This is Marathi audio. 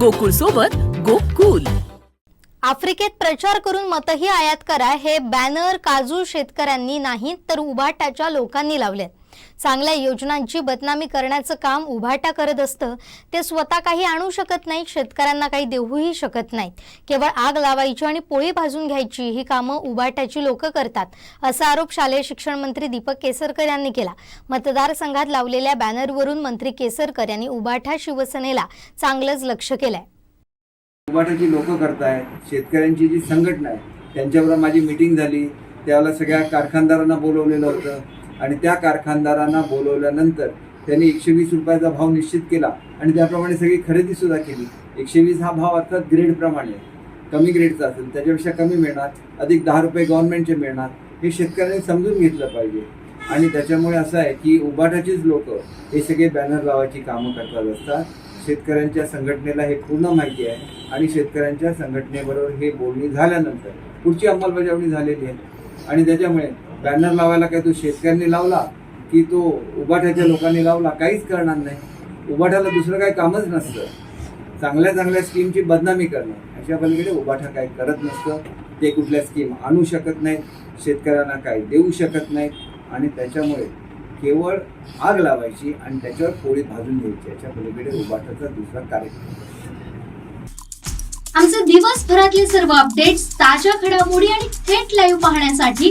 गोकुळ सोबत गोकुल. आफ्रिकेत प्रचार करून मतही आयात करा हे बॅनर काजू शेतकऱ्यांनी नाही तर उभाटाच्या लोकांनी लावलेत. चांगल्या योजनांची बदनामी करण्याचं काम उभाटा करत असतं ते स्वतः काही आणू शकत नाहीत शेतकऱ्यांना काही देऊही शकत नाहीत. केवळ आग लावायची आणि पोळी भाजून घ्यायची ही कामं उभाटाची लोक करतात असा आरोप शालेय शिक्षण मंत्री दीपक केसरकर यांनी केला. मतदारसंघात लावलेल्या बॅनरवरून मंत्री केसरकर यांनी उभाटा शिवसेनेला चांगलंच लक्ष केलंय. उभाटाची लोक करतायत शेतकऱ्यांची जी संघटना आहे त्यांच्याबरोबर माझी मिटिंग झाली त्यावेळेला सगळ्या कारखानदारांना बोलवलेलं होतं. आणि त्या कारखानदारांना बोलवल्यानंतर त्यांनी एकशे वीस रुपयाचा भाव निश्चित केला आणि त्याप्रमाणे सगळी खरेदी सुद्धा केली. एकशे वीस हा भाव अर्थात ग्रेडप्रमाणे कमी ग्रेडचा असेल त्याच्यापेक्षा कमी मिळणार अधिक दहा रुपये गव्हर्नमेंटचे मिळणार हे शेतकऱ्यांनी समजून घेतलं पाहिजे. आणि त्याच्यामुळे असं आहे की उभाटाचीच लोक हे सगळे बॅनर लावायची कामं करतात असतात. शेतकऱ्यांच्या संघटनेला हे पूर्ण माहिती आहे आणि शेतकऱ्यांच्या संघटनेबरोबर हे बोलणी झाल्यानंतर पुढची अंमलबजावणी झालेली आहे. आणि त्याच्यामुळे बॅनर लावायला काय तो शेतकऱ्यांनी लावला की तो उभाट्याच्या लोकांनी लावला? काहीच करणार नाही. उभाट्याला दुसरं काही कामच नसतं. चांगल्या चांगल्या स्कीमची बदनामी करणं. अशा पलीकडे उभाठा काही करत नसतं. ते कुठल्या स्कीम आणू शकत नाहीत. शेतकऱ्यांना काही देऊ शकत नाहीत. आणि त्याच्यामुळे केवळ आग लावायची आणि त्याच्यावर पोळी भाजून घ्यायची. याच्या पलीकडे उभाटाचा दुसरा कार्यक्रम. आमचे दिवसभरातले सर्व अपडेट्स ताज्या घडामोडी आणि थेट लाईव्ह पाहण्यासाठी